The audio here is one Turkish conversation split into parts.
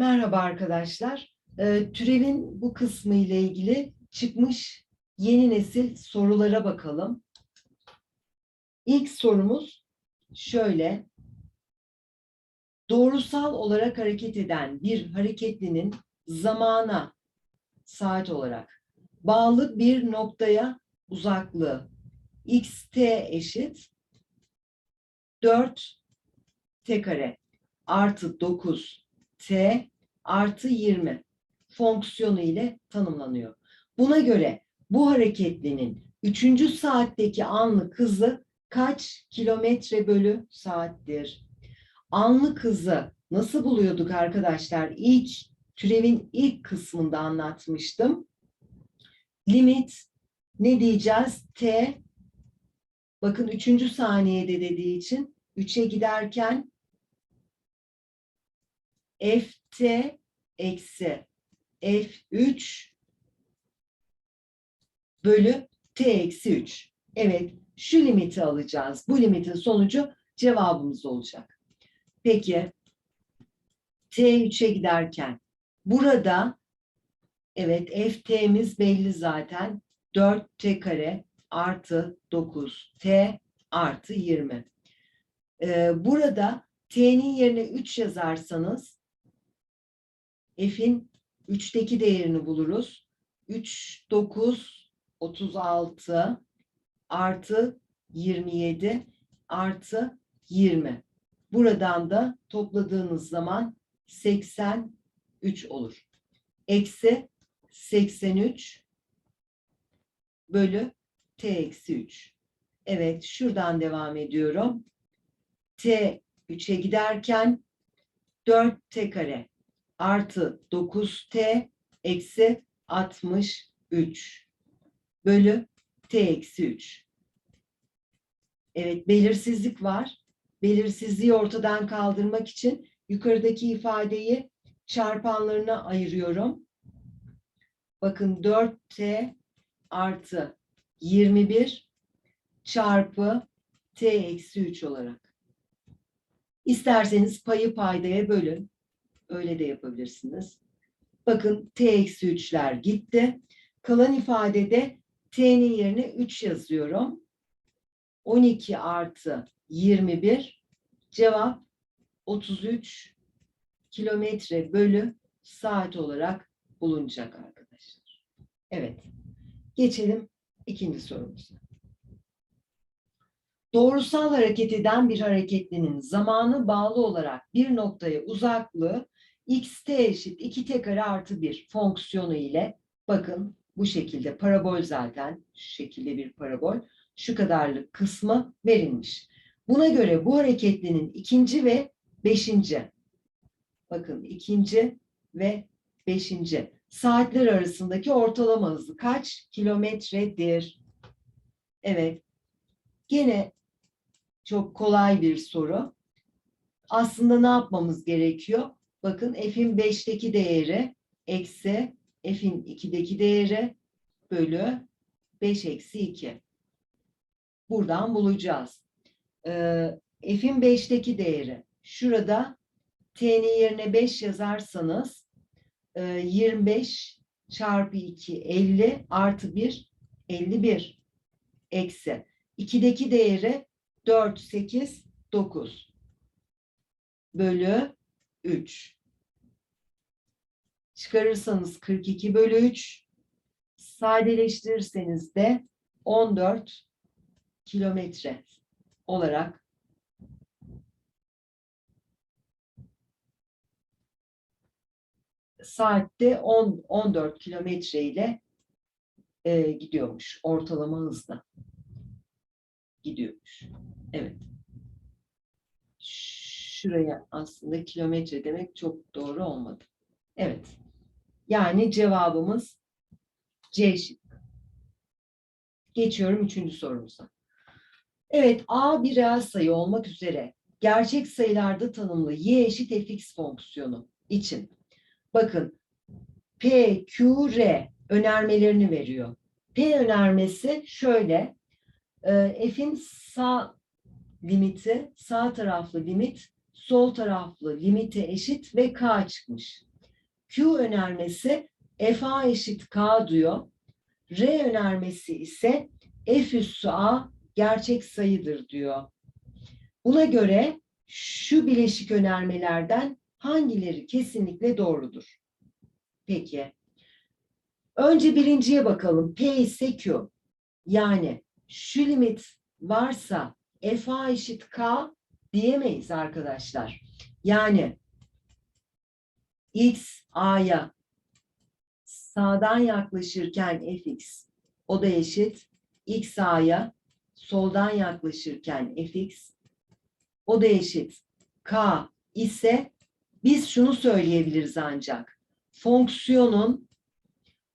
Merhaba arkadaşlar. Ee, türevin bu kısmı ile ilgili çıkmış yeni nesil sorulara bakalım. İlk sorumuz şöyle. Doğrusal olarak hareket eden bir hareketlinin zamana saat olarak bağlı bir noktaya uzaklığı xt eşit 4 t kare artı 9 t artı 20 fonksiyonu ile tanımlanıyor. Buna göre bu hareketlinin 3. saatteki anlık hızı kaç kilometre bölü saattir? Anlık hızı nasıl buluyorduk arkadaşlar? İlk türevin ilk kısmında anlatmıştım. Limit ne diyeceğiz? T bakın 3. saniyede dediği için 3'e giderken ft eksi f3 bölü t eksi 3. Evet, şu limiti alacağız. Bu limitin sonucu cevabımız olacak. Peki, t3'e giderken burada evet ft'miz belli zaten. 4t kare artı 9t artı 20. Ee, burada t'nin yerine 3 yazarsanız f'in 3'teki değerini buluruz. 3, 9, 36 artı 27 artı 20. Buradan da topladığınız zaman 83 olur. Eksi 83 bölü t eksi 3. Evet şuradan devam ediyorum. t 3'e giderken 4t kare artı 9t eksi 63 bölü t eksi 3. Evet belirsizlik var. Belirsizliği ortadan kaldırmak için yukarıdaki ifadeyi çarpanlarına ayırıyorum. Bakın 4t artı 21 çarpı t eksi 3 olarak. İsterseniz payı paydaya bölün. Öyle de yapabilirsiniz. Bakın t eksi 3'ler gitti. Kalan ifadede t'nin yerine 3 yazıyorum. 12 artı 21 cevap 33 kilometre bölü saat olarak bulunacak arkadaşlar. Evet. Geçelim ikinci sorumuza. Doğrusal hareket eden bir hareketlinin zamanı bağlı olarak bir noktaya uzaklığı xt eşit 2t kare artı 1 fonksiyonu ile bakın bu şekilde parabol zaten şu şekilde bir parabol şu kadarlık kısmı verilmiş. Buna göre bu hareketlinin ikinci ve beşinci bakın ikinci ve beşinci saatler arasındaki ortalama hızı kaç kilometredir? Evet. Gene çok kolay bir soru. Aslında ne yapmamız gerekiyor? Bakın f'in 5'teki değeri eksi f'in 2'deki değeri bölü 5 eksi 2. Buradan bulacağız. Ee, f'in 5'teki değeri. Şurada t'nin yerine 5 yazarsanız e, 25 çarpı 2 50 artı 1 51 eksi. 2'deki değeri 4, 8, 9 bölü 3. Çıkarırsanız 42 bölü 3. Sadeleştirirseniz de 14 kilometre olarak saatte 10 14 kilometre ile e, gidiyormuş ortalama hızla gidiyormuş. Evet. Şuraya aslında kilometre demek çok doğru olmadı. Evet. Yani cevabımız C şıkkı. Geçiyorum üçüncü sorumuza. Evet, A bir reel sayı olmak üzere gerçek sayılarda tanımlı y eşit fx fonksiyonu için bakın P, Q, R önermelerini veriyor. P önermesi şöyle e, f'in sağ limiti, sağ taraflı limit, sol taraflı limite eşit ve k çıkmış. Q önermesi FA eşit K diyor. R önermesi ise F üssü A gerçek sayıdır diyor. Buna göre şu bileşik önermelerden hangileri kesinlikle doğrudur? Peki. Önce birinciye bakalım. P ise Q. Yani şu limit varsa FA eşit K diyemeyiz arkadaşlar. Yani X A'ya sağdan yaklaşırken Fx o da eşit X A'ya soldan yaklaşırken Fx o da eşit K ise biz şunu söyleyebiliriz ancak fonksiyonun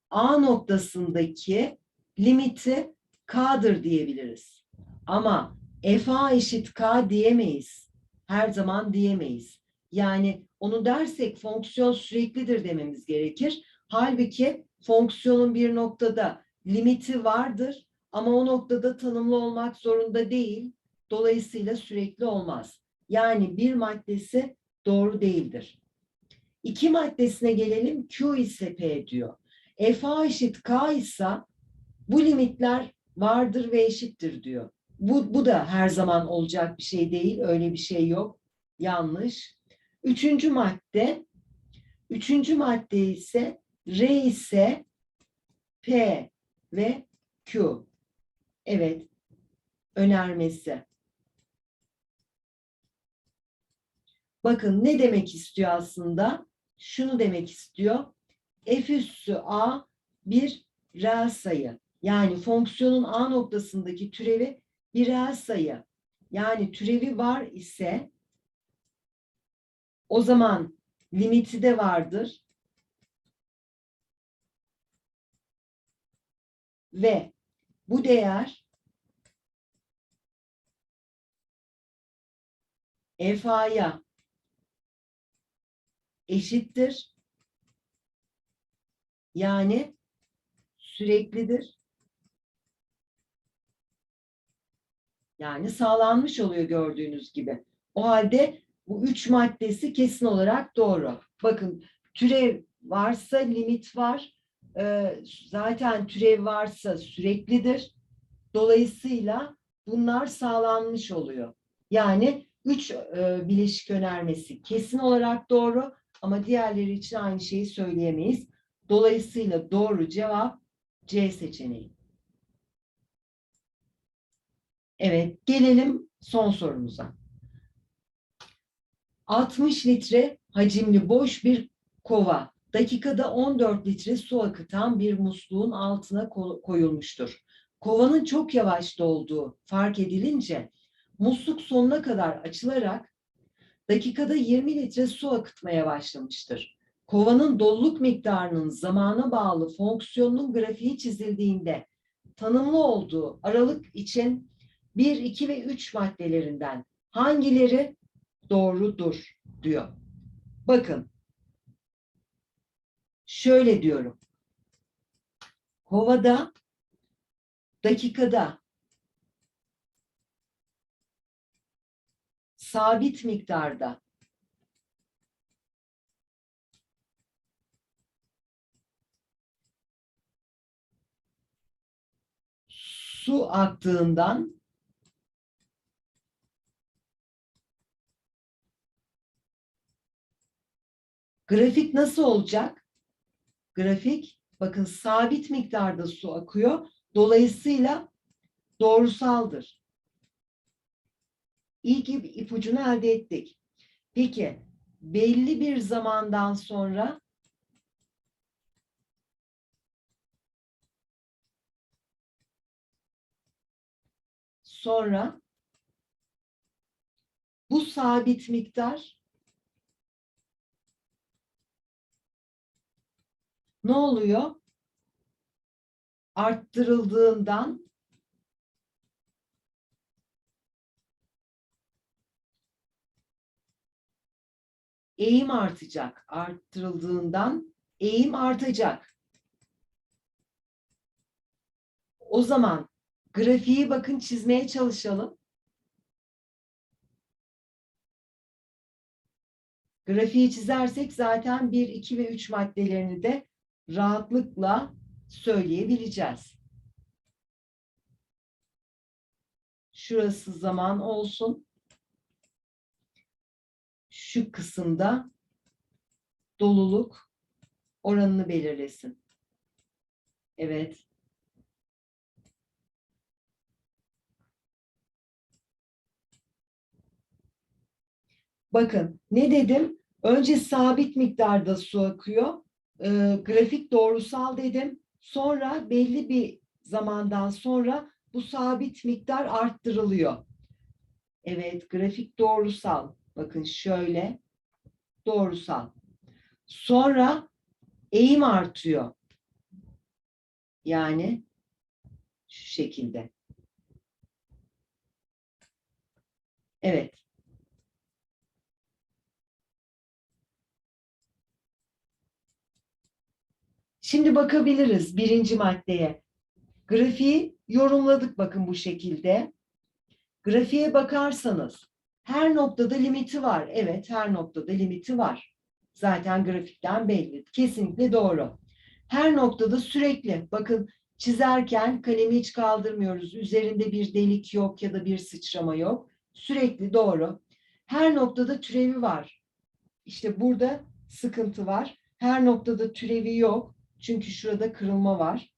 A noktasındaki limiti K'dır diyebiliriz. Ama FA eşit K diyemeyiz. Her zaman diyemeyiz. Yani onu dersek fonksiyon süreklidir dememiz gerekir. Halbuki fonksiyonun bir noktada limiti vardır ama o noktada tanımlı olmak zorunda değil. Dolayısıyla sürekli olmaz. Yani bir maddesi doğru değildir. İki maddesine gelelim. Q ise P diyor. FA eşit K ise bu limitler vardır ve eşittir diyor. Bu, bu da her zaman olacak bir şey değil. Öyle bir şey yok. Yanlış. Üçüncü madde. Üçüncü madde ise R ise P ve Q. Evet. Önermesi. Bakın ne demek istiyor aslında? Şunu demek istiyor. F üssü A bir reel sayı. Yani fonksiyonun A noktasındaki türevi bir sayı. Yani türevi var ise o zaman limiti de vardır. Ve bu değer FA'ya eşittir. Yani süreklidir. Yani sağlanmış oluyor gördüğünüz gibi. O halde bu üç maddesi kesin olarak doğru. Bakın türev varsa limit var. Ee, zaten türev varsa süreklidir. Dolayısıyla bunlar sağlanmış oluyor. Yani üç e, bileşik önermesi kesin olarak doğru ama diğerleri için aynı şeyi söyleyemeyiz. Dolayısıyla doğru cevap C seçeneği. Evet, gelelim son sorumuza. 60 litre hacimli boş bir kova dakikada 14 litre su akıtan bir musluğun altına koyulmuştur. Kovanın çok yavaş dolduğu fark edilince musluk sonuna kadar açılarak dakikada 20 litre su akıtmaya başlamıştır. Kovanın doluluk miktarının zamana bağlı fonksiyonunun grafiği çizildiğinde tanımlı olduğu aralık için 1, 2 ve 3 maddelerinden hangileri doğrudur diyor. Bakın. Şöyle diyorum. Kovada dakikada sabit miktarda su aktığından grafik nasıl olacak? Grafik bakın sabit miktarda su akıyor. Dolayısıyla doğrusaldır. İlk ipucunu elde ettik. Peki belli bir zamandan sonra sonra bu sabit miktar ne oluyor? Arttırıldığından eğim artacak. Arttırıldığından eğim artacak. O zaman grafiği bakın çizmeye çalışalım. Grafiği çizersek zaten 1, 2 ve 3 maddelerini de rahatlıkla söyleyebileceğiz. Şurası zaman olsun. Şu kısımda doluluk oranını belirlesin. Evet. Bakın ne dedim? Önce sabit miktarda su akıyor. Ee, grafik doğrusal dedim. Sonra belli bir zamandan sonra bu sabit miktar arttırılıyor. Evet, grafik doğrusal. Bakın şöyle. Doğrusal. Sonra eğim artıyor. Yani şu şekilde. Evet. Şimdi bakabiliriz birinci maddeye. Grafiği yorumladık bakın bu şekilde. Grafiğe bakarsanız her noktada limiti var. Evet her noktada limiti var. Zaten grafikten belli. Kesinlikle doğru. Her noktada sürekli bakın çizerken kalemi hiç kaldırmıyoruz. Üzerinde bir delik yok ya da bir sıçrama yok. Sürekli doğru. Her noktada türevi var. İşte burada sıkıntı var. Her noktada türevi yok. Çünkü şurada kırılma var.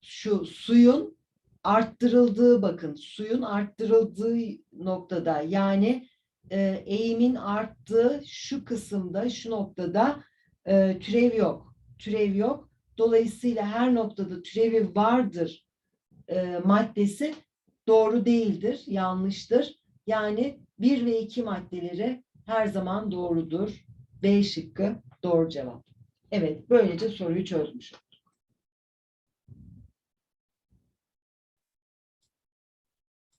Şu suyun arttırıldığı bakın suyun arttırıldığı noktada yani e, eğimin arttığı şu kısımda şu noktada e, türev yok. Türev yok. Dolayısıyla her noktada türevi vardır e, maddesi doğru değildir, yanlıştır. Yani bir ve iki maddeleri her zaman doğrudur. B şıkkı doğru cevap. Evet, böylece soruyu çözmüş olduk.